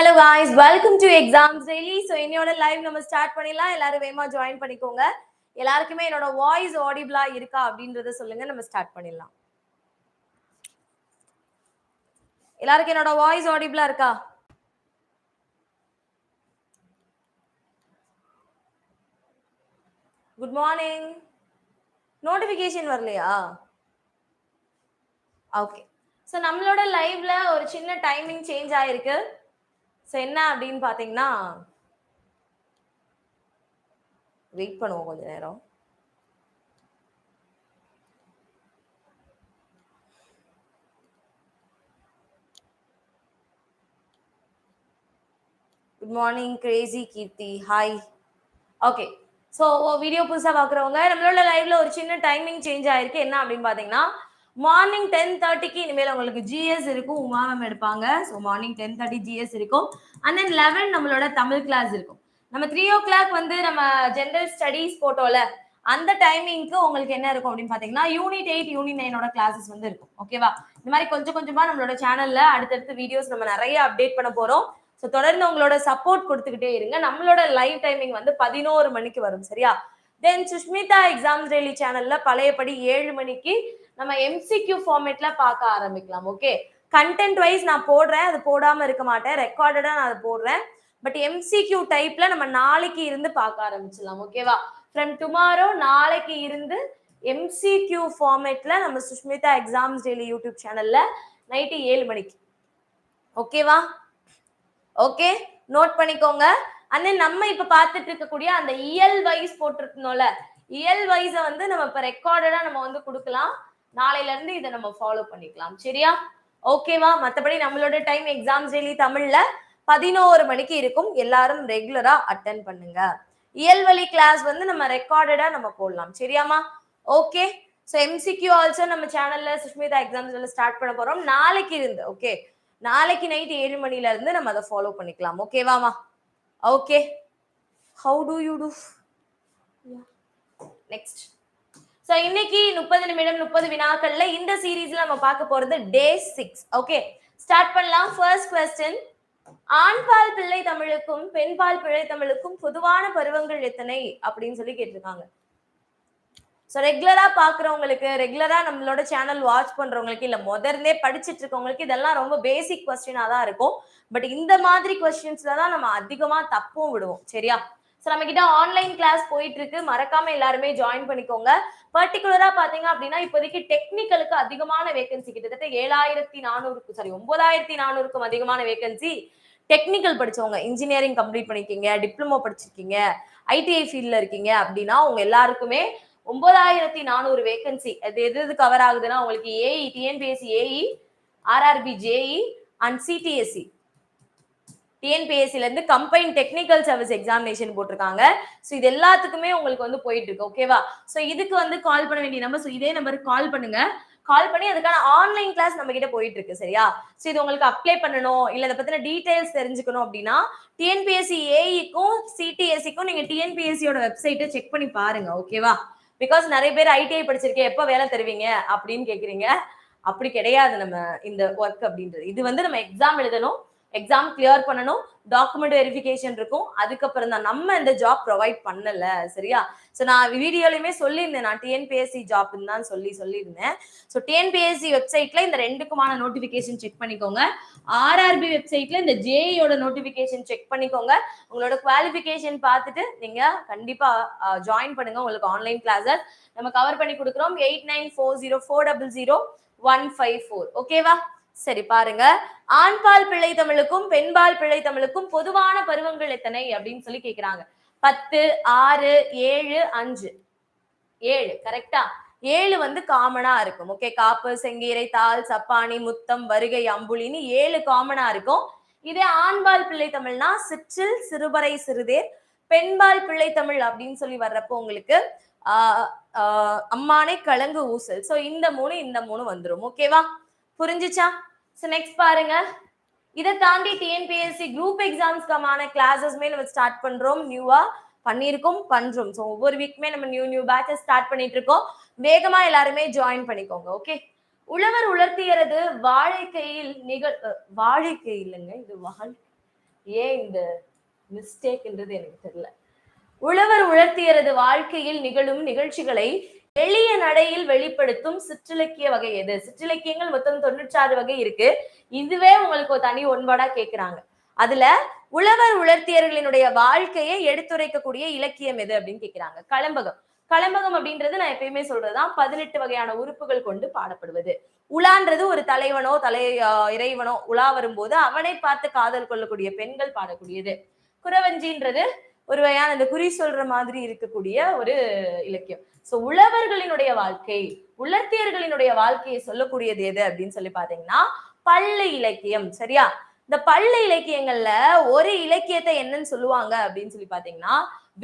Hello guys welcome to exams daily so என்னோட live நம்ம start பண்ணிடலாம். எல்லாரும் வேகமா ஜாயின் பண்ணிக்கோங்க. எல்லாருக்குமே என்னோட வாய்ஸ் ஆடிபிளா இருக்கா அப்படின்றத சொல்லுங்க. நம்ம ஸ்டார்ட் பண்ணிடலாம். எல்லாருக்கும் என்னோட வாய்ஸ் ஆடிபிளா இருக்கா? குட் மார்னிங் நோட்டிஃபிகேஷன் வரலையா? ஓகே ஸோ நம்மளோட லைவ்ல ஒரு சின்ன டைமிங் சேஞ்ச் ஆயிருக்கு. ஸோ என்ன அப்படின்னு பார்த்தீங்கன்னா வெயிட் பண்ணுவோம் கொஞ்ச நேரம். Good morning crazy Keerthi hi okay so video புதுசாக பார்க்குறவங்க நம்மளோட லைவ்ல ஒரு சின்ன டைமிங் சேஞ்ச் ஆயிருக்கு. என்ன அப்படின்னு பார்த்தீங்கன்னா மார்னிங் டென் தேர்ட்டிக்கு இனிமேல் உங்களுக்கு ஜிஎஸ் இருக்கும். உமா மேம் எடுப்பாங்க. So morning ten thirty GS இருக்கும். அண்ட் தென் லெவன் நம்மளோட தமிழ் கிளாஸ் இருக்கும். நம்ம த்ரீ ஓ கிளாக் வந்து நம்ம ஜென்ரல் ஸ்டடீஸ் போட்டோம்ல அந்த டைமிங்க்கு உங்களுக்கு என்ன இருக்கும் அப்படின்னு பார்த்தீங்கன்னா யூனிட் எயிட் யூனிட் நைனோட கிளாஸஸ் வந்து இருக்கும். ஓகேவா இந்த மாதிரி கொஞ்சம் கொஞ்சமா நம்மளோட சேனல்ல அடுத்தடுத்து வீடியோஸ் நம்ம நிறைய அப்டேட் பண்ண போறோம். ஸோ தொடர்ந்து உங்களோட சப்போர்ட் கொடுத்துக்கிட்டே இருங்க. நம்மளோட லைவ் டைமிங் வந்து பதினோரு மணிக்கு வரும். சரியா? தென் சுஷ்மிதா எக்ஸாம்ஸ் டெய்லி சேனல்ல பழையபடி ஏழு மணிக்கு நம்ம எம்சிக்யூ ஃபார்மேட்ல பார்க்க ஆரம்பிக்கலாம் ஓகே கண்டென்ட் வைஸ் நான் போடுறேன் அது போடாம இருக்க மாட்டேன். ரெக்கார்டடா நான் அதை போடுறேன். பட் எம்சிக்யூ டைப்ல நம்ம நாளைக்கு இருந்து பார்க்க ஆரம்பிச்சிடலாம் ஓகேவா ஃப்ரம் டுமாரோ நாளைக்கு இருந்து எம்சிக்யூ ஃபார்மேட்ல நம்ம சுஷ்மிதா எக்ஸாம்ஸ் டெய்லி யூடியூப் சேனல்ல நைட்டு ஏழு மணிக்கு. ஓகேவா ஓகே நோட் பண்ணிக்கோங்க. அண்ட் தென் நம்ம இப்ப பார்த்துட்டு இருக்கக்கூடிய அந்த இயல் வைஸ் போட்டிருக்கணும்ல இயல் வைஸை வந்து நம்ம இப்ப ரெக்கார்டடா நம்ம வந்து கொடுக்கலாம். நாளையில இருந்து இதை நம்ம ஃபாலோ பண்ணிக்கலாம். சரியா? ஓகேவா மற்றபடி நம்மளோட டைம் எக்ஸாம்ஸ் டெய்லி தமிழ்ல பதினோரு மணிக்கு இருக்கும். எல்லாரும் ரெகுலரா அட்டன் பண்ணுங்க. இயல்வழி கிளாஸ் வந்து நம்ம ரெக்கார்டடா நம்ம போடலாம். சரியாமா ஓகே ஸோ எம்சிக்யூ ஆல்சோ நம்ம சேனல்ல சுஷ்மிதா எக்ஸாம்ஸ்ல ஸ்டார்ட் பண்ண போறோம். நாளைக்கு இருந்து ஓகே நாளைக்கு நைட் ஏழு மணில இருந்து நம்ம அதை ஃபாலோ பண்ணிக்கலாம். ஓகேவாமா okay how do you do next so இன்னைக்கு முப்பது நிமிடம் முப்பது வினாக்கள்ல இந்த சீரீஸ்ல நம்ம பார்க்க போறது டே சிக்ஸ் ஓகே ஸ்டார்ட் பண்ணலாம். ஃபர்ஸ்ட் கொஸ்டின் ஆண்பால் பிள்ளை தமிழுக்கும் பெண்பால் பிள்ளை தமிழுக்கும் பொதுவான பருவங்கள் எத்தனை? அப்படின்னு சொல்லி கேட்டிருக்காங்க. ஸோ ரெகுலராக பார்க்குறவங்களுக்கு ரெகுலராக நம்மளோட சேனல் வாட்ச் பண்ணுறவங்களுக்கு இல்லை முதர்ந்தே படிச்சுட்டு இருக்கவங்களுக்கு இதெல்லாம் ரொம்ப பேசிக் கொஸ்டினாக தான் இருக்கும். பட் இந்த மாதிரி கொஸ்டின்ஸில் தான் நம்ம அதிகமாக தப்பும் விடுவோம். சரியா? ஸோ நம்ம கிட்ட ஆன்லைன் கிளாஸ் போயிட்டு இருக்கு. மறக்காம எல்லாருமே ஜாயின் பண்ணிக்கோங்க. பர்டிகுலரா பாத்தீங்க அப்படின்னா இப்போதைக்கு டெக்னிக்கலுக்கு அதிகமான வேகன்சி கிட்டத்தட்ட ஏழாயிரத்தி நானூறுக்கு சாரி ஒன்பதாயிரத்தி நானூறுக்கும் அதிகமான வேகன்சி டெக்னிக்கல் படிச்சவங்க. இன்ஜினியரிங் கம்ப்ளீட் பண்ணிருக்கீங்க டிப்ளமோ படிச்சிருக்கீங்க ஐடிஐ ஃபீல்ட்ல இருக்கீங்க அப்படின்னா உங்க எல்லாருக்குமே ஒன்பதாயிரத்தி நானூறு வேகன்சி அது எது எது கவர் ஆகுதுன்னா உங்களுக்கு AE TNPSC AE RRB JE and CDSC டிஎன்பிஎஸ்சில இருந்து கம்பைன் டெக்னிக்கல் சர்வீஸ் எக்ஸாமினேஷன் போட்டிருக்காங்க. ஸோ இது எல்லாத்துக்குமே உங்களுக்கு வந்து போயிட்டு இருக்கு ஓகேவா ஸோ இதுக்கு வந்து கால் பண்ண வேண்டிய நம்பர் ஸோ இதே நம்பருக்கு கால் பண்ணுங்க. கால் பண்ணி அதுக்கான ஆன்லைன் கிளாஸ் நம்ம கிட்ட போயிட்டு இருக்கு சரியா? ஸோ இது உங்களுக்கு அப்ளை பண்ணணும் இல்லை அதை பத்தின டீடைல்ஸ் தெரிஞ்சுக்கணும் அப்படின்னா டிஎன்பிஎஸ்சி ஏஇக்கும் சிடிஎஸ்சிக்கும் நீங்க டிஎன்பிஎஸ்சியோட வெப்சைட்டை செக் பண்ணி பாருங்க ஓகேவா பிகாஸ் நிறைய பேர் ஐடிஐ படிச்சிருக்கேன் எப்போ வேலை தருவீங்க அப்படின்னு கேட்குறீங்க அப்படி கிடையாது நம்ம இந்த ஒர்க் அப்படின்றது. இது வந்து நம்ம எக்ஸாம் எழுதணும். எக்ஸாம் கிளியர் பண்ணணும். டாக்குமெண்ட் வெரிஃபிகேஷன் இருக்கும். அதுக்கப்புறம் தான் நம்ம இந்த ஜாப் ப்ரொவைட் பண்ணல. சரியா? ஸோ நான் வீடியோலையுமே சொல்லியிருந்தேன். நான் டிஎன்பிஎஸ்சி ஜாப்னு தான் சொல்லி சொல்லியிருந்தேன். ஸோ டிஎன்பிஎஸ்சி வெப்சைட்ல இந்த ரெண்டுக்குமான நோட்டிஃபிகேஷன் செக் பண்ணிக்கோங்க. ஆர்ஆர்பி வெப்சைட்ல இந்த ஜேஇயோட நோட்டிஃபிகேஷன் செக் பண்ணிக்கோங்க. உங்களோட குவாலிஃபிகேஷன் பார்த்துட்டு நீங்க கண்டிப்பா ஜாயின் பண்ணுங்க. உங்களுக்கு ஆன்லைன் கிளாஸஸ் நம்ம கவர் பண்ணி கொடுக்குறோம். Eight nine four zero four double zero one five four ஓகேவா சரி பாருங்க. ஆண்பால் பிள்ளை தமிழுக்கும் பெண்பால் பிள்ளை தமிழுக்கும் பொதுவான பருவங்கள் எத்தனை அப்படின்னு சொல்லி கேக்குறாங்க. பத்து ஆறு ஏழு அஞ்சு. ஏழு கரெக்டா ஏழு வந்து காமனா இருக்கும். ஓகே காப்பு செங்கீரை தாள் சப்பானி முத்தம் வருகை அம்புலின்னு ஏழு காமனா இருக்கும். இதே ஆண்பால் பிள்ளை தமிழ்னா சிற்றில் சிறுபறை சிறுதேர் பெண்பால் பிள்ளை தமிழ் அப்படின்னு சொல்லி வர்றப்போ உங்களுக்கு ஆஹ் அம்மானை கலங்கு ஊசல். சோ இந்த மூணு இந்த மூணு வந்துடும் ஓகேவா புரிஞ்சுச்சா? ஸோ நெக்ஸ்ட் பாருங்க. இதை தாண்டி டிஎன்பிஎஸ்சி குரூப் எக்ஸாம்ஸ்க்கான கிளாஸஸ்மே நம்ம ஸ்டார்ட் பண்றோம். நியூவா பண்ணியிருக்கோம் பண்றோம். ஸோ ஒவ்வொரு வீக்குமே நம்ம நியூ நியூ பேட்சஸ் ஸ்டார்ட் பண்ணிட்டு இருக்கோம் வேகமா எல்லாருமே ஜாயின் பண்ணிக்கோங்க ஓகே உழவர் உலர்த்தியறது வாழைக்கையில் நிகழ் வாழ்க்கை வாழைக்கை இல்லைங்க இது வாழ் ஏன் இந்த மிஸ்டேக்ன்றது எனக்கு தெரியல. உழவர் உழர்த்தியரது வாழ்க்கையில் நிகழும் நிகழ்ச்சிகளை எளிய நடையில் வெளிப்படுத்தும் சிற்றிலக்கிய வகை எது? சிற்றிலக்கியங்கள் மொத்தம் தொண்ணூற்றாறு வகை இருக்கு. இதுவே உங்களுக்கு தனி ஒன்படா கேக்குறாங்க. அதுல உழவர் உழர்த்தியர்களினுடைய வாழ்க்கையை எடுத்துரைக்கக்கூடிய இலக்கியம் எது அப்படின்னு கேக்குறாங்க. களம்பகம் களம்பகம் அப்படின்றது நான் எப்பயுமே சொல்றதுதான் பதினெட்டு வகையான உறுப்புகள் கொண்டு பாடப்படுவது. உலான்றது ஒரு தலைவனோ தலை ஆஹ் இறைவனோ உலா வரும்போது அவனை பார்த்து காதல் கொள்ளக்கூடிய பெண்கள் பாடக்கூடியது. குறவஞ்சின்றது ஒரு வகையான அந்த குறி சொல்ற மாதிரி இருக்கக்கூடிய ஒரு இலக்கியம். சோ உழவர்களினுடைய வாழ்க்கை உலர்த்தியர்களினுடைய வாழ்க்கையை சொல்லக்கூடியது எது அப்படின்னு சொல்லி பாத்தீங்கன்னா பள்ளு இலக்கியம். சரியா? இந்த பள்ளு இலக்கியங்கள்ல ஒரு இலக்கியத்தை என்னன்னு சொல்லுவாங்க அப்படின்னு சொல்லி பாத்தீங்கன்னா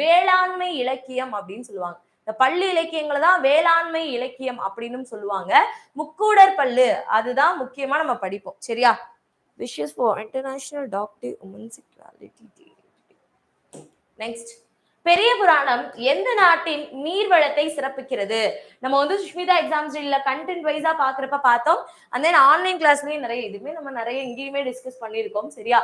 வேளாண்மை இலக்கியம் அப்படின்னு சொல்லுவாங்க. இந்த பள்ளி இலக்கியங்களை தான் வேளாண்மை இலக்கியம் அப்படின்னு சொல்லுவாங்க. முக்கூடர் பல்லு அதுதான் முக்கியமா நம்ம படிப்போம். சரியா? Wishes for international doctor women's day next பெரிய புராணம் எந்த நாட்டின் நீர் வளத்தை சிறப்பிக்கிறது? நம்ம வந்து சுஷ்மிதா எக்ஸாம்ஸ் இல்ல கண்டென்ட் வைஸா பாக்குறப்ப பார்த்தோம். அந்த தென் ஆன்லைன் கிளாஸ்லயும் நிறைய இதுவுமே நம்ம நிறைய இங்கேயுமே டிஸ்கஸ் பண்ணியிருக்கோம் சரியா?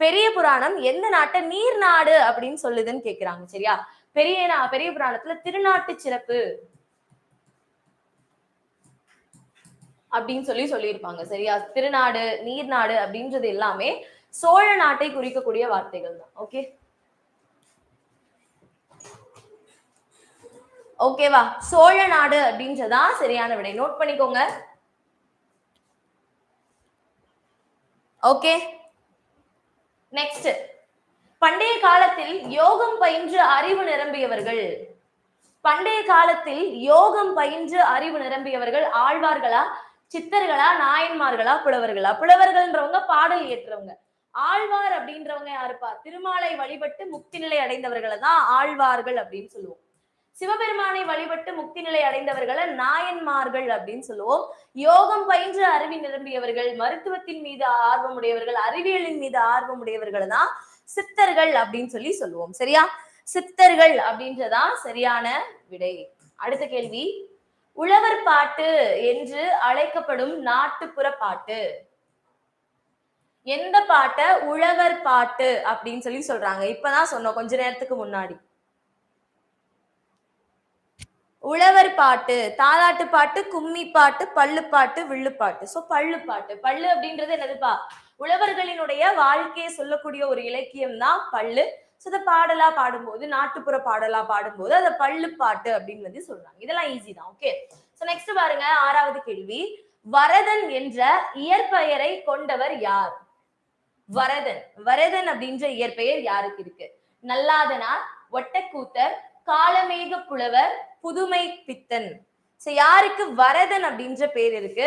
பெரிய புராணம் எந்த நாட்டை நீர் நாடு அப்படின்னு சொல்லுதுன்னு கேக்குறாங்க சரியா? பெரிய பெரிய புராணத்துல திருநாட்டு சிறப்பு அப்படின்னு சொல்லி சொல்லியிருப்பாங்க சரியா? திருநாடு நீர்நாடு அப்படின்றது எல்லாமே சோழ நாட்டை குறிக்கக்கூடிய வார்த்தைகள் தான் ஓகே ஓகேவா சோழ நாடு அப்படின்றதா? சரியான விடை. நோட் பண்ணிக்கோங்க. ஓகே நெக்ஸ்ட் பண்டைய காலத்தில் யோகம் பயின்று அறிவு நிரம்பியவர்கள். பண்டைய காலத்தில் யோகம் பயின்று அறிவு நிரம்பியவர்கள் ஆழ்வார்களா? சித்தர்களா? நாயன்மார்களா? புலவர்களா? புலவர்கள்ன்றவங்க பாடல் ஏற்றவங்க ஆழ்வார் அப்படின்றவங்க யாருப்பா? திருமாலை வழிபட்டு முக்தி நிலை அடைந்தவர்களை தான் ஆழ்வார்கள் அப்படின்னு சொல்லுவோம். சிவபெருமானை வழிபட்டு முக்தி நிலை அடைந்தவர்களை நாயன்மார்கள் அப்படின்னு சொல்லுவோம். யோகம் பயின்று அறிவி நிரம்பியவர்கள் மருத்துவத்தின் மீது ஆர்வம் உடையவர்கள் அறிவியலின் மீது ஆர்வம் உடையவர்கள் தான் சித்தர்கள் அப்படின்னு சொல்லி சொல்லுவோம். சரியா? சித்தர்கள் அப்படின்றதான் சரியான விடை. அடுத்த கேள்வி. உழவர் பாட்டு என்று அழைக்கப்படும் நாட்டுப்புற பாட்டு. எந்த பாட்டை உழவர் பாட்டு அப்படின்னு சொல்லி சொல்றாங்க. இப்பதான் சொன்னோம் கொஞ்ச நேரத்துக்கு முன்னாடி. உழவர் பாட்டு தாலாட்டு பாட்டு கும்மி பாட்டு பள்ளு பாட்டு வில்லு பாட்டு. ஸோ பள்ளு பாட்டு. பள்ளு அப்படின்றது என்னதுப்பா? உழவர்களினுடைய வாழ்க்கையை சொல்லக்கூடிய ஒரு இலக்கியம் தான் பள்ளு ஸோ அதை பாடலா பாடும்போது நாட்டுப்புற பாடலா பாடும்போது அதை பள்ளு பாட்டு அப்படின்னு வந்து சொல்றாங்க. இதெல்லாம் ஈஸி தான் ஓகே ஸோ நெக்ஸ்ட் பாருங்க ஆறாவது கேள்வி. வரதன் என்ற இயற்பெயரை கொண்டவர் யார்? வரதன். வரதன் அப்படின்ற இயற்பெயர் யாருக்கு இருக்கு? நல்லாதனார் ஒட்டக்கூத்தர் காலமேக புலவர் புதுமை பித்தன். சோ யாருக்கு வரதன் அப்படின்ற பேர் இருக்கு?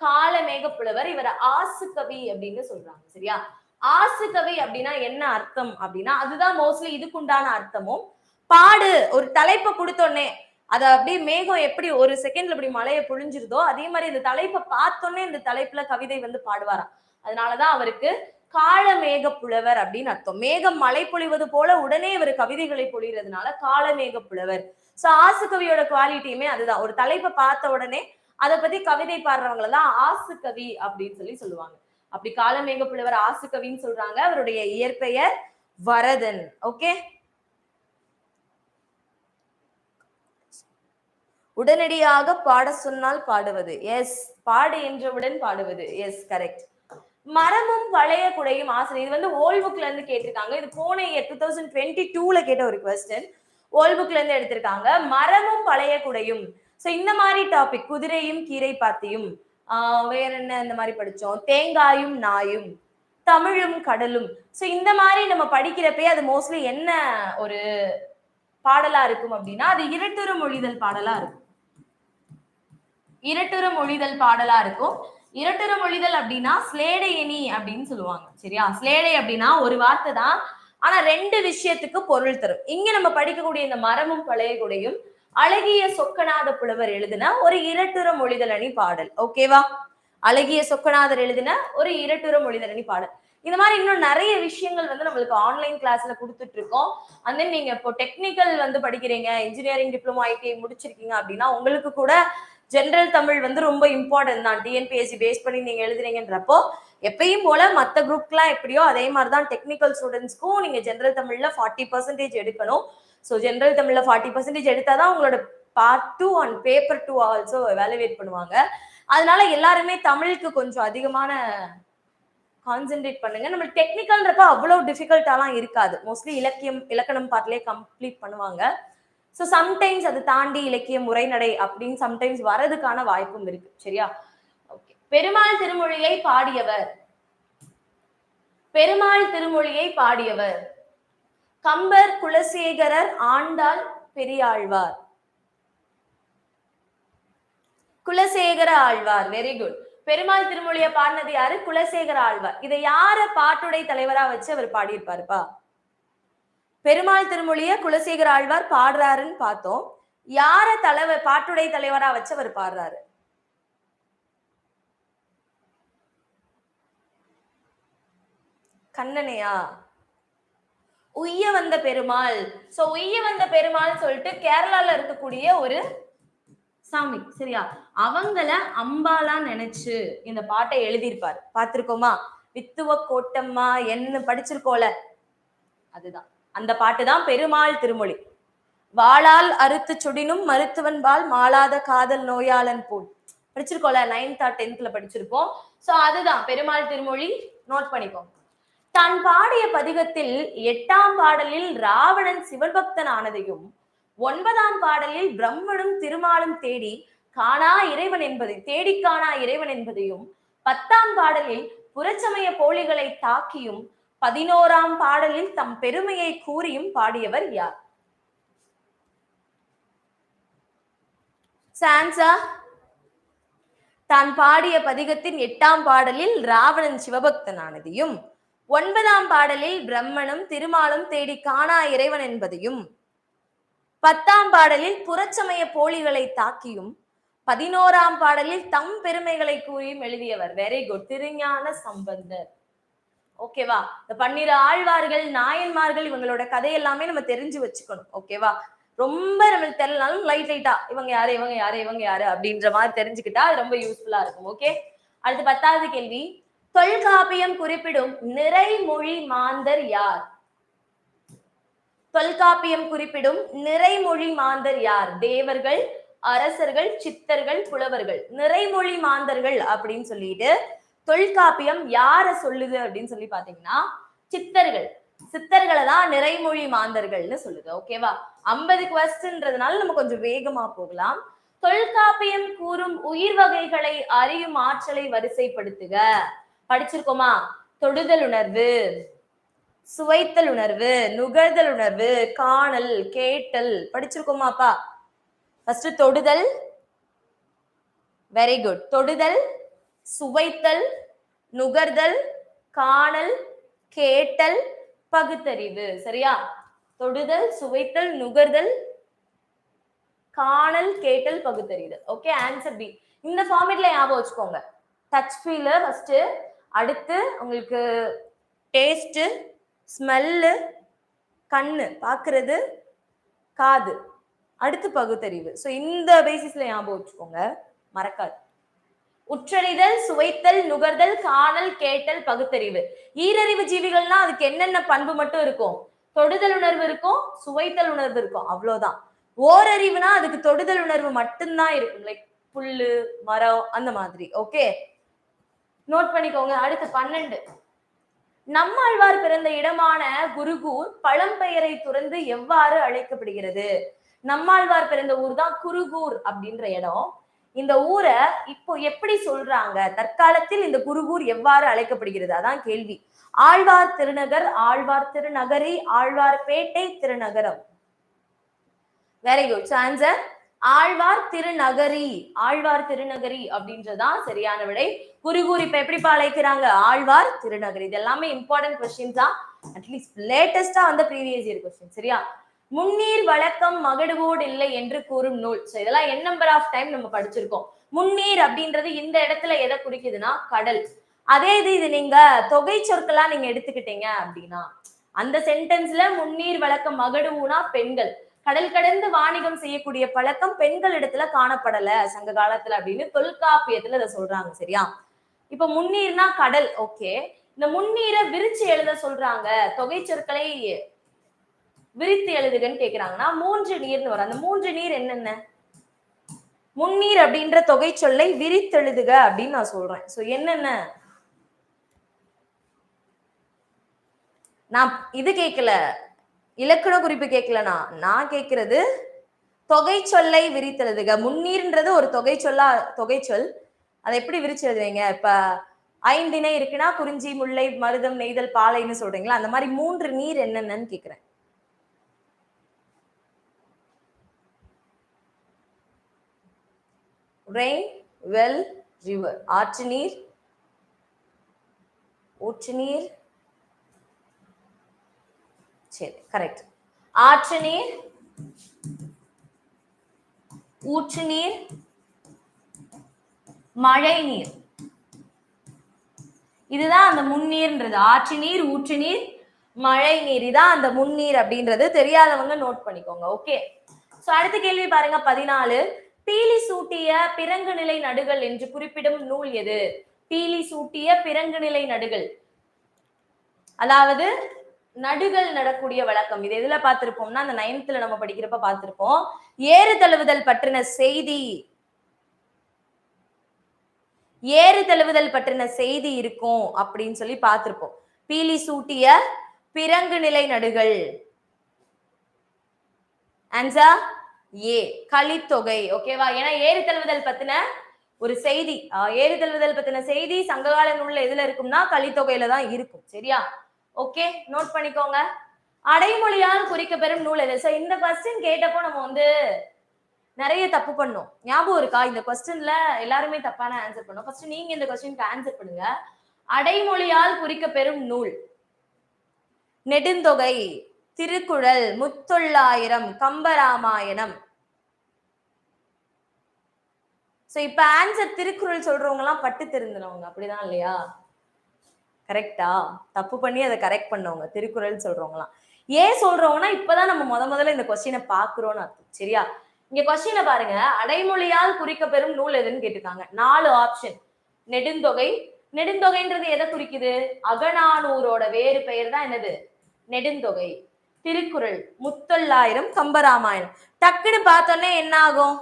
காலமேக புலவர் இவரை ஆசு கவி அப்படின்னு சொல்றாங்க சரியா? ஆசு கவி அப்படின்னா என்ன அர்த்தம் அப்படின்னா அதுதான் மோஸ்ட்லி இதுக்குண்டான அர்த்தமும். பாடு ஒரு தலைப்பை கொடுத்தோன்னே அத அப்படியே மேகம் எப்படி ஒரு செகண்ட்ல இப்படி மலையை பொழிஞ்சிருதோ அதே மாதிரி இந்த தலைப்பை பார்த்தோன்னே இந்த தலைப்புல கவிதை வந்து பாடுவாராம். அதனாலதான் அவருக்கு காலமேக புலவர் அப்படின்னு அர்த்தம். மேகம் மழை பொழிவது போல உடனே இவர் கவிதைகளை பொழிகிறதுனால காலமேக புலவர் சோ ஆசு கவியோட குவாலிட்டியுமே அதுதான். ஒரு தலைப்பை பார்த்த உடனே அதை பத்தி கவிதை பாடுறவங்கள தான் ஆசு கவி அப்படின்னு சொல்லி சொல்லுவாங்க. அப்படி காலமேக புலவர் ஆசு கவின்னு சொல்றாங்க. அவருடைய இயற்பெயர் வரதன். ஓகே உடனடியாக பாட சொன்னால் பாடுவது. எஸ் பாடு என்றவுடன் பாடுவது. எஸ் கரெக்ட் மரமும் பழைய குடையும் ஆசிரியர். இது வந்து ஓல் புக்ல இருந்து கேட்டிருக்காங்க. இது போன இயர் டூ தௌசண்ட் டுவெண்ட்டி டூல கேட்ட ஒரு கொஸ்டின் ஓல் புக்ல இருந்து எடுத்திருக்காங்க. மரமும் பழைய குடையும். ஸோ இந்த மாதிரி டாபிக் குதிரையும் கீரை பாத்தியும் வேற என்ன இந்த மாதிரி படிச்சோம்? தேங்காயும் நாயும் தமிழும் கடலும். ஸோ இந்த மாதிரி நம்ம படிக்கிறப்பே அது மோஸ்ட்லி என்ன ஒரு பாடலா இருக்கும் அப்படின்னா அது இரட்டுற மொழிதல் பாடலா இருக்கும். இரட்டுற மொழிதல் பாடலா இருக்கும். இரட்டுற மொழிதல் அப்படின்னா ஸ்லேடையணி அப்படின்னு சொல்லுவாங்க. சரியா? ஸ்லேடை அப்படின்னா ஒரு வார்த்தை தான். ஆனா ரெண்டு விஷயத்துக்கு பொருள் தரும். இங்க நம்ம படிக்கக்கூடிய இந்த மரமும் பழைய கூடையும் அழகிய சொக்கநாத புலவர் எழுதின ஒரு இரட்டுற மொழிதல் அணி பாடல். ஓகேவா அழகிய சொக்கநாதர் எழுதின ஒரு இரட்டுற மொழிதலணி பாடல். இந்த மாதிரி இன்னும் நிறைய விஷயங்கள் வந்து நம்மளுக்கு ஆன்லைன் கிளாஸ்ல கொடுத்துட்டு இருக்கோம். அந்த நீங்க இப்போ டெக்னிக்கல் வந்து படிக்கிறீங்க இன்ஜினியரிங் டிப்ளமோ ஐடிஐ முடிச்சிருக்கீங்க அப்படின்னா உங்களுக்கு கூட ஜென்ரல் தமிழ் வந்து ரொம்ப இம்பார்ட்டன்ட் தான். டிஎன்பிஎஸ்சி பேஸ் பண்ணி நீங்க எழுதுறீங்கன்றப்போ எப்பயும் போல மற்ற குரூப்லாம் எப்படியோ அதே மாதிரி தான் டெக்னிக்கல் ஸ்டூடெண்ட்ஸ்க்கும் நீங்க ஜென்ரல் தமிழ்ல ஃபார்ட்டி பர்சன்டேஜ் எடுக்கணும். ஸோ ஜென்ரல் தமிழ்ல ஃபார்ட்டி பர்சன்டேஜ் எடுத்தாதான் உங்களோட part two and paper two also valuate பண்ணுவாங்க. அதனால எல்லாருமே தமிழுக்கு கொஞ்சம் அதிகமான கான்சென்ட்ரேட் பண்ணுங்க. நம்ம டெக்னிக்கல்ன்றப்ப அவ்வளோ டிஃபிகல்ட்டாலாம் இருக்காது. மோஸ்ட்லி இலக்கியம் இலக்கணம் பார்ட்லேயே கம்ப்ளீட் பண்ணுவாங்க. ஸோ சம்டைம்ஸ் அது தாண்டி இலக்கிய முறைநடை அப்படின்னு சம்டைம்ஸ் வரதுக்கான வாய்ப்பும் இருக்கு. சரியா? ஓகே பெருமாள் திருமொழியை பாடியவர். பெருமாள் திருமொழியை பாடியவர். கம்பர் குலசேகரர் ஆண்டாள் பெரியாழ்வார். குலசேகர ஆழ்வார். வெரி குட் பெருமாள் திருமொழியை பாடினது யாரு? குலசேகர ஆழ்வார். இதை யார பாட்டுடை தலைவரா வச்சு அவர் பாடியிருப்பாருப்பா? பெருமாள் திருமொழிய குலசேகர் ஆழ்வார் பாடுறாருன்னு பார்த்தோம். யார தலைவர் பாட்டுடை தலைவரா வச்சு அவர் பாடுறாரு? கண்ணனையா? உய்ய வந்த பெருமாள். சோ உய்ய வந்த பெருமாள் சொல்லிட்டு கேரளால இருக்கக்கூடிய ஒரு சாமி. சரியா? அவங்கள அம்பாலா நினைச்சு இந்த பாட்டை எழுதியிருப்பாரு. பார்த்திருக்கோமா? வித்துவ கோட்டம்மா என்ன படிச்சிருக்கோல அதுதான். அந்த பாட்டு தான் பெருமாள் திருமொழி. வாளால் அறுத்து சுடினும் மருத்துவன் மருத்துவன்பால் மாளாத காதல் நோயாளன் போல். படிச்சிருக்கோம்ல நைன்த் டென்த்ல படிச்சிருப்போம். சோ அதுதான் பெருமாள் திருமொழி. நோட் பண்ணிக்கோங்க. தான் பாடிய பதிகத்தில் எட்டாம் பாடலில் ராவணன் சிவபக்தன் ஆனதையும் ஒன்பதாம் பாடலில் பிரம்மனும் திருமாலும் தேடி காணா இறைவன் என்பதை தேடி காணா இறைவன் என்பதையும் பத்தாம் பாடலில் புறச்சமய போலிகளை தாக்கியும் பதினோராம் பாடலில் தம் பெருமையை கூறியும் பாடியவர் யார்? சான்சா. தான் பாடிய பதிகத்தின் எட்டாம் பாடலில் ராவணன் சிவபக்தனானதையும் ஒன்பதாம் பாடலில் பிரம்மனும் திருமாலும் தேடி காணா இறைவன் என்பதையும் பத்தாம் பாடலில் புறச்சமய போலிகளை தாக்கியும் பதினோராம் பாடலில் தம் பெருமைகளை கூறியும் எழுதியவர். Very good Thirugnana Sambandar. ஓகேவா இந்த பன்னிரு ஆழ்வார்கள் நாயன்மார்கள் இவங்களோட கதை எல்லாமே நம்ம தெரிஞ்சு வச்சுக்கணும். ஓகேவா ரொம்ப நம்மளுக்கு தெரியலனாலும் லைட் லைட்டா இவங்க யாரு இவங்க யாரு இவங்க யாரு அப்படின்ற மாதிரி தெரிஞ்சுக்கிட்டா அது ரொம்ப யூஸ்ஃபுல்லா இருக்கும். ஓகே அடுத்து பத்தாவது கேள்வி. தொல்காப்பியம் குறிப்பிடும் நிறைமொழி மாந்தர் யார்? தொல்காப்பியம் குறிப்பிடும் நிறைமொழி மாந்தர் யார்? தேவர்கள் அரசர்கள் சித்தர்கள் புலவர்கள். நிறைமொழி மாந்தர்கள் அப்படின்னு சொல்லிட்டு தொல்காப்பியம் யார சொல்லுது அப்படின்னு சொல்லி பாத்தீங்கன்னா சித்தர்கள். சித்தர்களை தான் நிறைமொழி மாந்தர்கள்னு சொல்லுது. ஓகேவா ஐம்பது கொஸ்டின்றதுனால நம்ம கொஞ்சம் வேகமா போகலாம். தொல்காப்பியம் கூறும் உயிர் வகைகளை அறியும் ஆற்றலை வரிசைப்படுத்துக. படிச்சிருக்கோமா? தொடுதல் உணர்வு சுவைத்தல் உணர்வு நுகர்தல் உணர்வு காணல் கேட்டல். படிச்சிருக்கோமாப்பா? ஃபர்ஸ்ட் தொடுதல். வெரி குட் தொடுதல் சுவைத்தல் நுகர்தல் காணல் கேட்டல் பகுத்தறிவு. சரியா? தொடுதல் சுவைத்தல் நுகர்தல் காணல் கேட்டல் பகுத்தறிதல் ஓகே ஆன்சர் பி இந்த ஃபார்மேட்ல ஞாபகம் வச்சுக்கோங்க. டச் ஃபீல ஃபர்ஸ்ட் அடுத்து உங்களுக்கு டேஸ்ட் ஸ்மெல்லு கண்ணு பார்க்கறது காது. அடுத்து பகுத்தறிவு. ஸோ இந்த பேசிஸ்ல ஞாபகம் வச்சுக்கோங்க. மறக்காது. உற்றறிதல் சுவைத்தல் நுகர்தல் காணல் கேட்டல் பகுத்தறிவு. ஈரறிவு ஜீவிகள்னா அதுக்கு என்னென்ன பண்பு மட்டும் இருக்கும்? தொடுதல் உணர்வு இருக்கும் சுவைத்தல் உணர்வு இருக்கும். அவ்வளவுதான் ஓரறிவுனா அதுக்கு தொடுதல் உணர்வு மட்டும்தான் இருக்கும். லைக் புல்லு மரம் அந்த மாதிரி. ஓகே நோட் பண்ணிக்கோங்க. அடுத்து பன்னெண்டு. நம்மாழ்வார் பிறந்த இடமான குருகூர் பழம்பெயரை துறந்து எவ்வாறு அழைக்கப்படுகிறது? நம்மாழ்வார் பிறந்த ஊர் தான் குருகூர் அப்படின்ற இடம். இந்த ஊரை இப்போ எப்படி சொல்றாங்க? தற்காலத்தில் இந்த குருகூர் எவ்வாறு அழைக்கப்படுகிறது? அதான் கேள்வி. Alwar Thirunagar Alwar Thirunagari Alwar Pettai Thirunagaram. Very good answer Alwar Thirunagari. Alwar Thirunagari அப்படின்றதான் சரியான விடை. குருகூர் இப்ப எப்படிப்பா அழைக்கிறாங்க? ஆழ்வார் திருநகரி. இது எல்லாமே இம்பார்ட்டன்ட் கொஸ்டின் தான் அட்லீஸ்ட் லேட்டஸ்டா வந்த ப்ரீவியஸ் இயர் கொஸ்டின் சரியா? முன்னீர் வழக்கம் மகடுவோடு இல்லை என்று கூறும் நூல். ஸோ இதெல்லாம் என் நம்பர் ஆஃப் டைம் நம்ம படிச்சிருக்கோம். முன்னீர் அப்படின்றது இந்த இடத்துல எதை குறிக்குதுன்னா கடல். அதே இது இது நீங்க தொகை சொற்களா நீங்க எடுத்துக்கிட்டீங்க அப்படின்னா அந்த சென்டென்ஸ்ல முன்னீர் வழக்கம் மகடுவுனா பெண்கள். கடல் கடந்து வாணிகம் செய்யக்கூடிய பழக்கம் பெண்கள் இடத்துல காணப்படல சங்க காலத்துல அப்படின்னு தொல்காப்பியத்துல இதை சொல்றாங்க சரியா? இப்ப முன்னீர்னா கடல் ஓகே இந்த முன்னீரை விரிச்சு எழுத சொல்றாங்க தொகை சொற்களை விரித்து எழுதுகன்னு கேக்குறாங்கன்னா மூன்று நீர்னு வரும். அந்த மூன்று நீர் என்னென்ன? முன்னீர் அப்படின்ற தொகை சொல்லை விரித்தெழுதுக அப்படின்னு நான் சொல்றேன். சோ என்னென்ன? நான் இது கேட்கல இலக்கண குறிப்பு கேட்கலண்ணா நான். நான் கேட்கிறது தொகை சொல்லை விரித்தெழுதுக முன்னீர்ன்றது ஒரு தொகை சொல்லா தொகை சொல். அதை எப்படி விரிச்சு எழுதுவீங்க? இப்ப ஐந்தினை இருக்குன்னா குறிஞ்சி முல்லை மருதம் நெய்தல் பாலைன்னு சொல்றீங்களா? அந்த மாதிரி மூன்று நீர் என்னென்னு கேக்குறேன். ரெயின் வெல் ரிவர் ஆற்று நீர் ஊற்று நீர். சரி கரெக்ட் ஆற்று நீர் ஊற்று நீர் மழை நீர். இதுதான் அந்த முன்னீர்ன்றது ஆற்று நீர் ஊற்று நீர் மழை நீர். இதான் அந்த முன்னீர் அப்படின்றது. தெரியாதவங்க நோட் பண்ணிக்கோங்க ஓகே ஸோ அடுத்த கேள்வி பாருங்க பதினாலு. பீலி சூட்டிய பிறங்கு நிலை நடுகள் என்று குறிப்பிடும் நூல் எது? பீலி சூட்டிய பிறங்கு நிலை நடுகள். அதாவது நடுகள் நடக்கூடிய வழக்கம். இது எதுல பார்த்திருப்போம்னா அந்த நயனத்துல நம்ம படிக்கிறப்ப பார்த்திருப்போம். ஏறு தழுவுதல் பற்றின செய்தி. ஏறு தழுவுதல் பற்றின செய்தி இருக்கும் அப்படின்னு சொல்லி பார்த்திருப்போம். பீலி சூட்டிய பிறங்கு நிலை நடுகள். Answer A Kalithogai. ஓகேவா ஏன்னா ஏறு தழுவுதல் பத்தின ஒரு செய்தி. ஏறு தழுவுதல் பத்தின செய்தி சங்ககால நூல்ல எதுல இருக்கும்னா கலித்தொகையில தான் இருக்கும். சரியா? ஓகே நோட் பண்ணிக்கோங்க. அடைமொழியால் குறிக்க பெறும் நூல் எது? So, இந்த கொஸ்டின் கேட்டப்போ நம்ம வந்து நிறைய தப்பு பண்ணோம். ஞாபகம் இருக்கா? இந்த கொஸ்டின்ல எல்லாருமே தப்பான ஆன்சர் பண்ணோம். ஃபர்ஸ்ட் நீங்க இந்த கொஸ்டினுக்கு ஆன்சர் பண்ணுங்க. அடைமொழியால் குறிக்க பெறும் நூல். நெடுந்தொகை. திருக்குறள் முத்தொள்ளாயிரம் கம்பராமாயணம். சோ இப்ப ஆன்சர் திருக்குறள் சொல்றவங்க எல்லாம் பட்டு திருந்தினவங்க அப்படிதான் இல்லையா? கரெக்டா தப்பு பண்ணி அதை கரெக்ட் பண்ணவங்க திருக்குறள் சொல்றவங்கலாம். ஏன் சொல்றவங்கன்னா இப்பதான் நம்ம முத முதல்ல இந்த கொஸ்டினை பாக்குறோம்னு அர்த்தம் சரியா? இங்க கொஸ்டினை பாருங்க. அடைமொழியால் குறிக்க பெறும் நூல் எதுன்னு கேட்டிருக்காங்க. நாலு ஆப்ஷன் நெடுந்தொகை. நெடுந்தொகைன்றது எதை குறிக்குது? அகநானூரோட வேறு பெயர் தான் என்னது? நெடுந்தொகை. திருக்குறள் முத்தொள்ளாயிரம் கம்பராமாயணம். டக்குன்னு பார்த்தோன்னே என்ன ஆகும்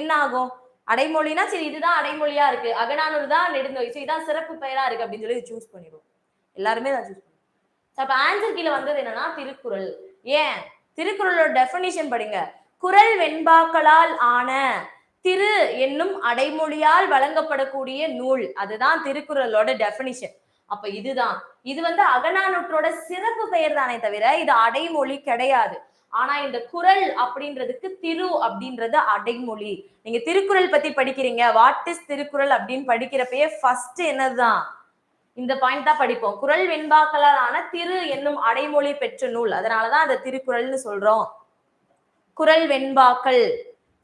என்ன ஆகும் அடைமொழினா சரி இதுதான் அடைமொழியா இருக்கு. அகநானூறு தான் நெடுந்தொகை சரி இதான் சிறப்பு பெயரா இருக்கு அப்படின்னு சொல்லி சூஸ் பண்ணிடுவோம். எல்லாருமே தான் சூஸ் பண்ணுவோம். அப்ப ஆன்சர் கீழே வந்தது என்னன்னா திருக்குறள். ஏன்? திருக்குறளோட டெஃபினிஷன் படிங்க. குறள் வெண்பாக்களால் ஆன திரு என்னும் அடைமொழியால் வழங்கப்படக்கூடிய நூல். அதுதான் திருக்குறளோட டெஃபினிஷன் அப்ப இதுதான். இது வந்து அகநானூற்றோட சிறப்பு பெயர் தானே தவிர இது அடைமொழி கிடையாது. ஆனா இந்த குறள் அப்படின்றதுக்கு திரு அப்படின்றது அடைமொழி. நீங்க திருக்குறள் பத்தி படிக்கிறீங்க. வாட் இஸ் திருக்குறள் அப்படின்னு படிக்கிறப்பயே ஃபர்ஸ்ட் என்னதுதான்? இந்த பாயிண்ட் தான் படிப்போம். குறள் வெண்பாக்களால் ஆன திரு என்னும் அடைமொழி பெற்ற நூல். அதனாலதான் அந்த திருக்குறள்னு சொல்றோம். குறள் வெண்பாக்கள்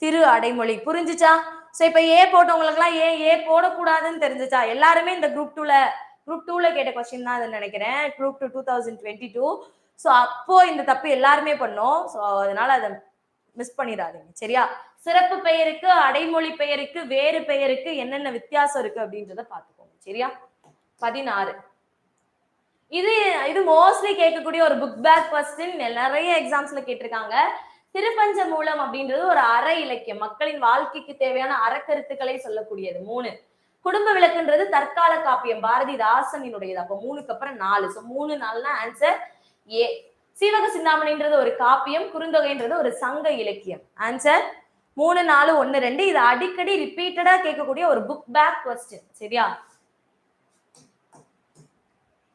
திரு அடைமொழி. புரிஞ்சுச்சா? சோ இப்ப ஏ போட்டவங்களுக்குலாம் ஏன் ஏ போடக்கூடாதுன்னு தெரிஞ்சுச்சா? எல்லாருமே இந்த குரூப் டூல குரூப் டூல கேட்ட கொஸ்டின் தான் நினைக்கிறேன். Group two two thousand twenty two so அப்போ இந்த தப்பு எல்லாருமே பண்ணோம். ஸோ அதனால அதை மிஸ் பண்ணிடாதீங்க. சரியா? சிறப்பு பெயருக்கு அடைமொழி பெயருக்கு வேறு பெயருக்கு என்னென்ன வித்தியாசம் இருக்கு அப்படின்றத பார்த்துக்கோங்க. சரியா? பதினாறு. இது இது மோஸ்ட்லி கேட்கக்கூடிய ஒரு புக் பேக் கொஸ்டின் நிறைய எக்ஸாம்ஸ்ல கேட்டிருக்காங்க. திருப்பஞ்ச மூலம் அப்படின்றது ஒரு அற இலக்கியம். மக்களின் வாழ்க்கைக்கு தேவையான அறக்கருத்துக்களை சொல்லக்கூடியது. மூணு. குடும்ப விளக்குன்றது தற்கால காப்பியம். பாரதிதாசனினுடையது. அப்போ மூணுக்கு அப்புறம் நாலு. ஸோ மூணு நாலுனா ஆன்சர் ஏ சீவக சிந்தாமணின்றது ஒரு காப்பியம் குறுந்தொகைன்றது ஒரு சங்க இலக்கியம். ஆன்சர் மூணு நாலு ஒன்னு ரெண்டு. இது அடிக்கடி ரிப்பீட்டடா கேட்கக்கூடிய ஒரு புக் பேக் கொஸ்டின் சரியா?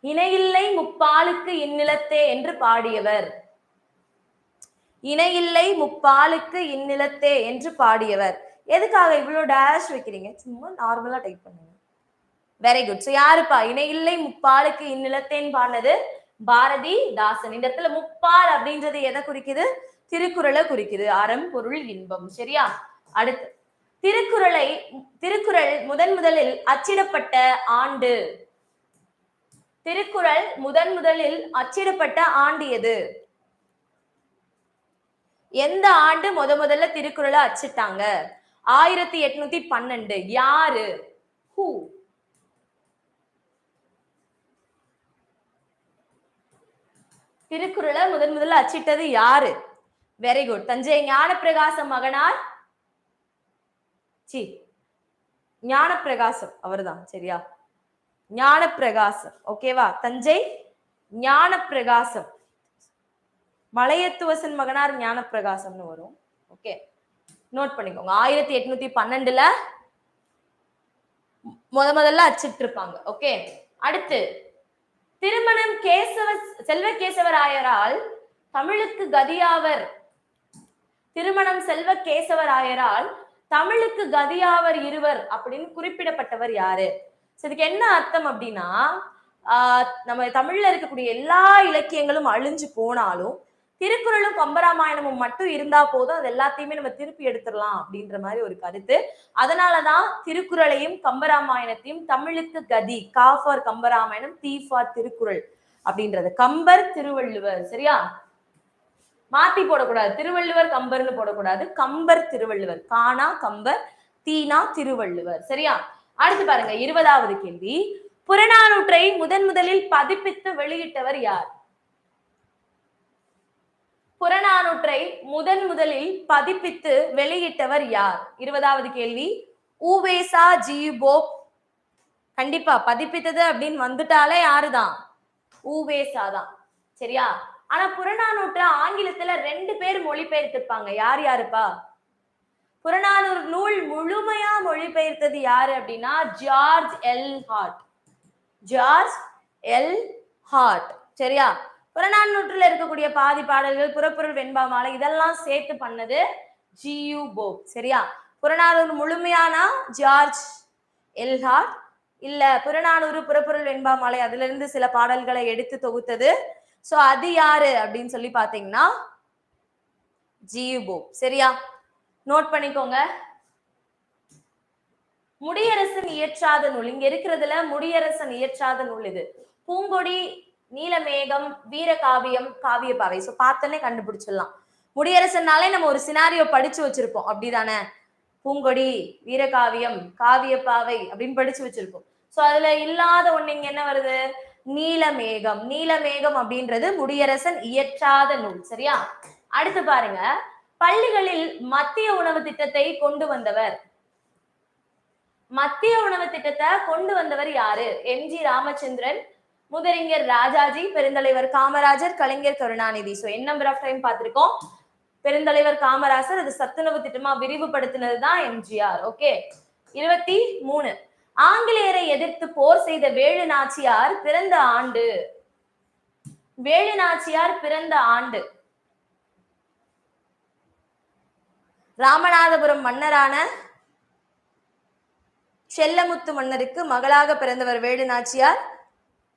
இணையில்லை முப்பாலுக்கு இந்நிலத்தே என்று பாடியவர். இணையில்லை முப்பாலுக்கு இந்நிலத்தே என்று பாடியவர். எதுக்காக இவ்வளோ டேஷ் வைக்கிறீங்க? சும்மா நார்மலாக டைப் பண்ணுங்க. வெரி குட் ஸோ யாருப்பா? இணை இல்லை முப்பாலுக்கு இந்நிலத்தேன் பாடினது பாரதி தாசன். இந்த இடத்துல முப்பால் அப்படின்றது எதை குறிக்குது? திருக்குறளை குறிக்குது. அறம் பொருள் இன்பம். சரியா? அடுத்து. திருக்குறளை திருக்குறள் முதன் முதலில் அச்சிடப்பட்ட ஆண்டு. திருக்குறள் முதன் முதலில் அச்சிடப்பட்ட ஆண்டு எது? எந்த ஆண்டு முத முதல்ல திருக்குறளை அச்சிட்டாங்க? ஆயிரத்தி எட்நூத்தி பன்னெண்டு. யாரு? ஹூ திருக்குறளை முதன் முதல்ல அச்சிட்டது யாரு? வெரி குட் தஞ்சை ஞானப்பிரகாச மகனார்? சி ஞானப்பிரகாசம். அவர்தான். சரியா? ஞானப்பிரகாசம். ஓகேவா தஞ்சை ஞானப்பிரகாசம். மலையத்துவசன் மகனார் ஞானப்பிரகாசம்னு வரும். ஓகே நோட் பண்ணிக்கோங்க. ஆயிரத்தி எட்நூத்தி பன்னெண்டுல முத முதல்ல அச்சிட்டு இருப்பாங்க ஓகே அடுத்து திருமணம் கேசவ செல்வ கேசவராயரால் தமிழுக்கு கதியாவர். திருமணம் செல்வ கேசவராயரால் தமிழுக்கு கதியாவர் இருவர் அப்படின்னு குறிப்பிடப்பட்டவர் யாரு? இதுக்கு என்ன அர்த்தம் அப்படின்னா ஆஹ் நம்ம தமிழ்ல இருக்கக்கூடிய எல்லா இலக்கியங்களும் அழிஞ்சு போனாலும் திருக்குறளும் கம்பராமாயணமும் மட்டும் இருந்தா போதும். அது எல்லாத்தையுமே நம்ம திருப்பி எடுத்துடலாம் அப்படின்ற மாதிரி ஒரு கருத்து. அதனாலதான் திருக்குறளையும் கம்பராமாயணத்தையும் தமிழுக்கு கதி கா ஃபார் கம்பராமாயணம் தீ ஃபார் திருக்குறள் அப்படின்றது. கம்பர் திருவள்ளுவர் சரியா? மாத்தி போடக்கூடாது. திருவள்ளுவர் கம்பர்னு போடக்கூடாது. கம்பர் திருவள்ளுவர். கானா கம்பர் தீனா திருவள்ளுவர். சரியா? அடுத்து பாருங்க இருபதாவது கேள்வி. புறநானூற்றை முதன் முதலில் பதிப்பித்து வெளியிட்டவர் யார்? புறநானூற்றை முதன் முதலில் பதிப்பித்து வெளியிட்டவர் யார்? இருபதாவது கேள்வி. ஊவேசா ஜியுபோப். கண்டிப்பா பதிப்பித்தது அப்படின்னு வந்துட்டாலே யாருதான்? ஊவேசா தான் சரியா? ஆனா புறநானூற்றை ஆங்கிலத்துல ரெண்டு பேர் மொழிபெயர்த்திருப்பாங்க. யார் யாருப்பா? புறநானூறு நூல் முழுமையா மொழிபெயர்த்தது யாரு அப்படின்னா George L Hart George L Hart சரியா? புறநானூற்றில் இருக்கக்கூடிய பாதி பாடல்கள் புறப்பொருள் வெண்பா மாலை இதெல்லாம் சேர்த்து பண்ணது ஜியு போப் சரியா? புறநானூறு முழுமையானா? ஜார்ஜ் எல்ஹார்ட் இல்ல புறநானூறு புறப்பொருள் வெண்பா மாலை அதுல இருந்து சில பாடல்களை எடுத்து தொகுத்தது. சோ அது யாரு அப்படின்னு சொல்லி பாத்தீங்கன்னா ஜியு போப் சரியா? நோட் பண்ணிக்கோங்க. முடியரசன் இயற்றாத நூல். இங்க இருக்கிறதுல முடியரசன் இயற்றாத நூல் இது. பூங்கொடி நீலமேகம் வீரகாவியம் காவியப்பாவை ஸோ பார்த்தோன்னே கண்டுபிடிச்சிடலாம். முடியரசனாலே நம்ம ஒரு சினாரியோ படிச்சு வச்சிருப்போம். அப்படிதானே? பூங்கொடி வீரகாவியம் காவியப்பாவை அப்படின்னு படிச்சு வச்சிருப்போம். சோ அதுல இல்லாத ஒண்ணு இங்க என்ன வருது? நீலமேகம். நீலமேகம் அப்படின்றது முடியரசன் இயற்றாத நூல். சரியா? அடுத்து பாருங்க. பள்ளிகளில் மத்திய உணவு திட்டத்தை கொண்டு வந்தவர். மத்திய உணவு திட்டத்தை கொண்டு வந்தவர் யாரு? எம் ஜி ராமச்சந்திரன் முதறிஞர் ராஜாஜி பெருந்தலைவர் Kamarajar Kalaignar Karunanidhi. So N number of time பார்த்திருக்கோம்? பெருந்தலைவர் காமராசர் அது சத்துணவு திட்டமா விரிவுபடுத்தினது தான் எம்ஜிஆர். ஓகே இருபத்தி மூணு. ஆங்கிலேயரை எதிர்த்து போர் செய்த வேலு நாச்சியார் பிறந்த ஆண்டு. வேலு நாச்சியார் பிறந்த ஆண்டு. ராமநாதபுரம் மன்னரான செல்லமுத்து மன்னருக்கு மகளாக பிறந்தவர் வேலு நாச்சியார்.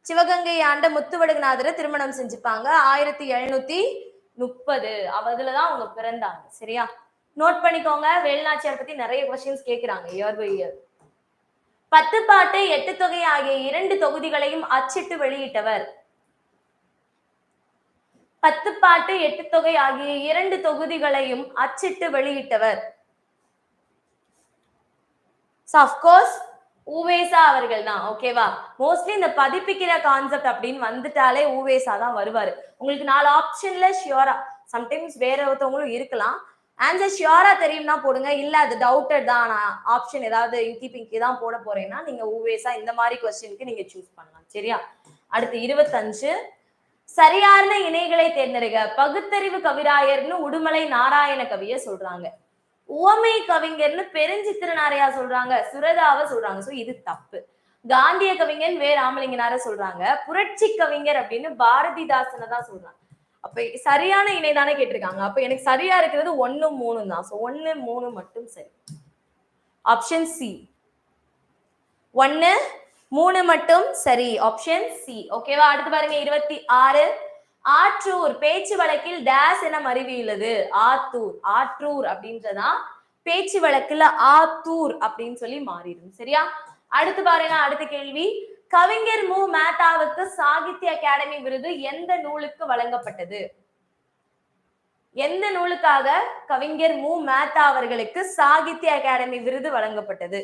சிவகங்கை ஆண்ட முத்துவடுகநாதரை திருமணம் செஞ்சுப்பாங்க. ஆயிரத்தி எழுநூத்தி முப்பது. அவதுலதான் அவங்க பிறந்தாங்க. சரியா? நோட் பண்ணிக்கோங்க. வேலுநாச்சியார் பத்தி நிறைய கொஸ்டின்ஸ் கேக்குறாங்க இயர் பை இயர் பத்து பாட்டு எட்டு தொகை ஆகிய இரண்டு தொகுதிகளையும் அச்சிட்டு வெளியிட்டவர். பத்து பாட்டு எட்டு தொகை ஆகிய இரண்டு தொகுதிகளையும் அச்சிட்டு வெளியிட்டவர். அஃப்கோர்ஸ் ஊவேசா அவர்கள் தான் ஓகேவா மோஸ்ட்லி இந்த பதிப்பிக்கிற கான்செப்ட் அப்படின்னு வந்துட்டாலே ஊவேசா தான் வருவாரு. உங்களுக்கு நாலு ஆப்ஷன்ல ஷியோரா சம்டைம்ஸ் வேற ஒருத்தவங்களும் இருக்கலாம். ஆன்சர் ஷியோரா தெரியும்னா போடுங்க இல்ல அது டவுட்டட் தான் நான் ஆப்ஷன் ஏதாவது இங்கி பிங்கி தான் போட போறேன்னா நீங்க ஊவேசா இந்த மாதிரி கொஸ்டினுக்கு நீங்க சூஸ் பண்ணலாம் சரியா? அடுத்து இருபத்தஞ்சு. சரியான இணைகளை தேர்ந்தெடுக்க பகுத்தறிவு கவிராயர்னு உடுமலை நாராயண கவிய சொல்றாங்க. உவமை கவிஞர்னு பெருஞ்சித்திரனாரையா சொல்றாங்க சுரதாவை சொல்றாங்க. சோ இது தப்பு. காந்திய கவிஞன் வே. ராமலிங்கனார சொல்றாங்க. புரட்சி கவிஞர் அப்படின்னு பாரதிதாசனை தான் சொல்றாங்க. அப்ப சரியான இணை தானே கேட்டிருக்காங்க. அப்ப எனக்கு சரியா இருக்கிறது ஒன்னு மூணு தான். சோ ஒண்ணு மூணு மட்டும் சரி. ஆப்ஷன் சி ஒன்னு மூணு மட்டும் சரி. ஆப்ஷன் சி ஓகேவா அடுத்து பாருங்க. இருபத்தி ஆறு. ஆற்றூர் பேச்சு வழக்கில் டேஸ் என மருவியுள்ளது. ஆத்தூர் ஆற்றூர் அப்படின்றதான் பேச்சு வழக்குல ஆத்தூர் அப்படின்னு சொல்லி மாறிடும். சரியா? அடுத்து பாருங்க அடுத்த கேள்வி. கவிஞர் மு. மேத்தாவுக்கு சாகித்ய அகாடமி விருது எந்த நூலுக்கு வழங்கப்பட்டது? எந்த நூலுக்காக கவிஞர் மு. மேத்தா அவர்களுக்கு சாகித்ய அகாடமி விருது வழங்கப்பட்டது?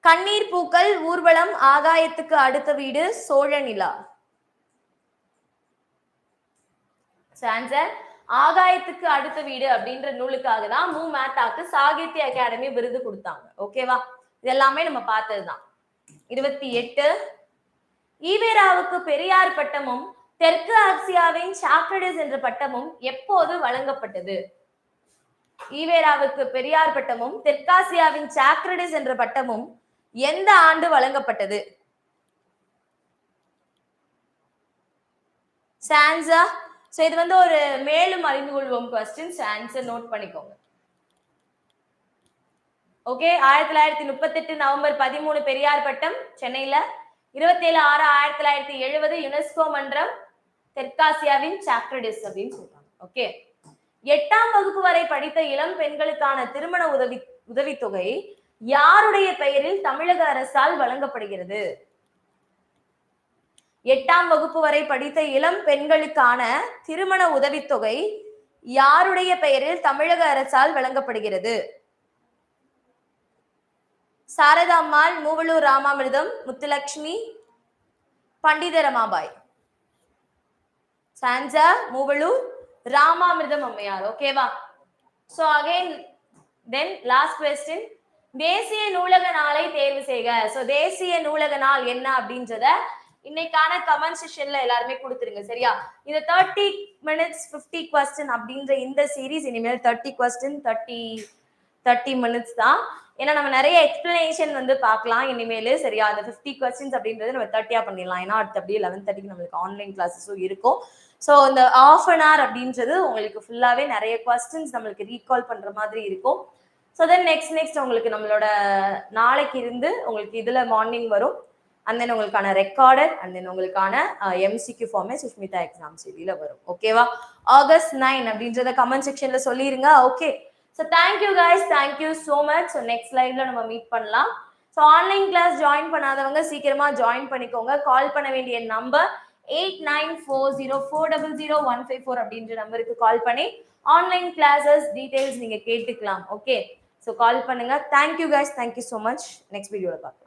கண்ணீர் பூக்கள் ஊர்வலம் ஆகாயத்துக்கு அடுத்த வீடு சோழ நிலா ஆன்சர் ஆகாயத்துக்கு அடுத்த வீடு அப்படின்ற நூலுக்காக தான் மு. மேத்தாக்கு சாகித்ய அகாடமி விருது கொடுத்தாங்க. ஓகேவா இது எல்லாமே நம்ம பார்த்ததுதான். இருபத்தி எட்டு ஈவேராவுக்கு பெரியார் பட்டமும் தெற்கு ஆசியாவின் சாக்ரடிஸ் என்ற பட்டமும் எப்போது வழங்கப்பட்டது? ஈவேராவுக்கு பெரியார் பட்டமும் தெற்காசியாவின் சாக்ரடிஸ் என்ற பட்டமும் எந்த ஆண்டு வழங்கப்பட்டது? சான்சா ஸோ இது வந்து ஒரு மேலும் அறிந்து கொள்வோம் கொஸ்டின்ஸ் ஆன்சர் நோட் பண்ணிக்கோங்க. ஓகே ஆயிரத்தி தொள்ளாயிரத்தி முப்பத்தி எட்டு நவம்பர் பதிமூணு பெரியார் பட்டம் சென்னையில. இருபத்தேழு ஆறு ஆயிரத்தி தொள்ளாயிரத்தி எழுபது யுனெஸ்கோ மன்றம் தெற்காசியாவின் சாக்ரடிஸ் அப்படின்னு சொல்றாங்க. ஓகே எட்டாம் வகுப்பு வரை படித்த இளம் பெண்களுக்கான திருமண உதவி உதவித்தொகை யாருடைய பெயரில் தமிழக அரசால் வழங்கப்படுகிறது? எட்டாம் வகுப்பு வரை படித்த இளம் பெண்களுக்கான திருமண உதவித்தொகை யாருடைய பெயரில் தமிழக அரசால் வழங்கப்படுகிறது? சாரதாம்மாள் மூவலூர் ராமாமிர்தம் முத்துலக்ஷ்மி பண்டித ரமாபாய் சாஞ்சா மூவலூர் ராமாமிர்தம் அம்மையார். ஓகேவா so again then last question தேசிய நூலக நாளை தேர்வு செய்க. சோ தேசிய நூலக நாள் என்ன அப்படின்றத இன்னைக்கான கமெண்ட் செஷன்ல எல்லாருமே கொடுத்துருங்க சரியா? இந்த தேர்ட்டி மினிட்ஸ் ஃபிஃப்டி கொஸ்டின் அப்படின்ற இந்த சீரீஸ் இனிமேல் thirty question thirty thirty minutes தான். ஏன்னா நம்ம நிறைய எக்ஸ்பிளனேஷன் வந்து பார்க்கலாம் இனிமேல் சரியா? அந்த ஃபிஃப்டி கொஸ்டின்ஸ் அப்படின்றது நம்ம தேர்ட்டியா பண்ணிடலாம். ஏன்னா அடுத்து அப்படியே லெவன் தேர்ட்டிக்கு நம்மளுக்கு ஆன்லைன் கிளாஸஸும் இருக்கும். ஸோ இந்த ஆஃப் அன் ஹவர் அப்படின்றது உங்களுக்கு ஃபுல்லாகவே நிறைய கொஸ்டின்ஸ் நம்மளுக்கு ரீகால் பண்ணுற மாதிரி இருக்கும். ஸோ தென் நெக்ஸ்ட் நெக்ஸ்ட் உங்களுக்கு நம்மளோட நாளைக்கு இருந்து உங்களுக்கு இதில் மார்னிங் வரும். அண்ட் தென் உங்களுக்கான ரெக்கார்டர் அண்ட் தென் உங்களுக்கான uh, எம்சிக்யூ ஃபார்மே சுஷ்மிதா எக்ஸாம் சீரியில வரும். ஓகேவா ஆகஸ்ட் நைன் அப்படின்றத கமெண்ட் செக்ஷன்ல சொல்லிருங்க. Okay so thank you guys thank you so much so next லைவ்ல நம்ம மீட் பண்ணலாம். ஸோ ஆன்லைன் கிளாஸ் ஜாயின் பண்ணாதவங்க சீக்கிரமா ஜாயின் பண்ணிக்கோங்க. கால் பண்ண வேண்டிய number eight nine four zero four double zero one five four அப்படின்ற நம்பருக்கு கால் பண்ணி ஆன்லைன் கிளாஸஸ் டீடைல்ஸ் நீங்கள் கேட்டுக்கலாம். ஓகே ஸோ கால் பண்ணுங்க. Thank you guys thank you so much next வீடியோவில் பார்க்கலாம்.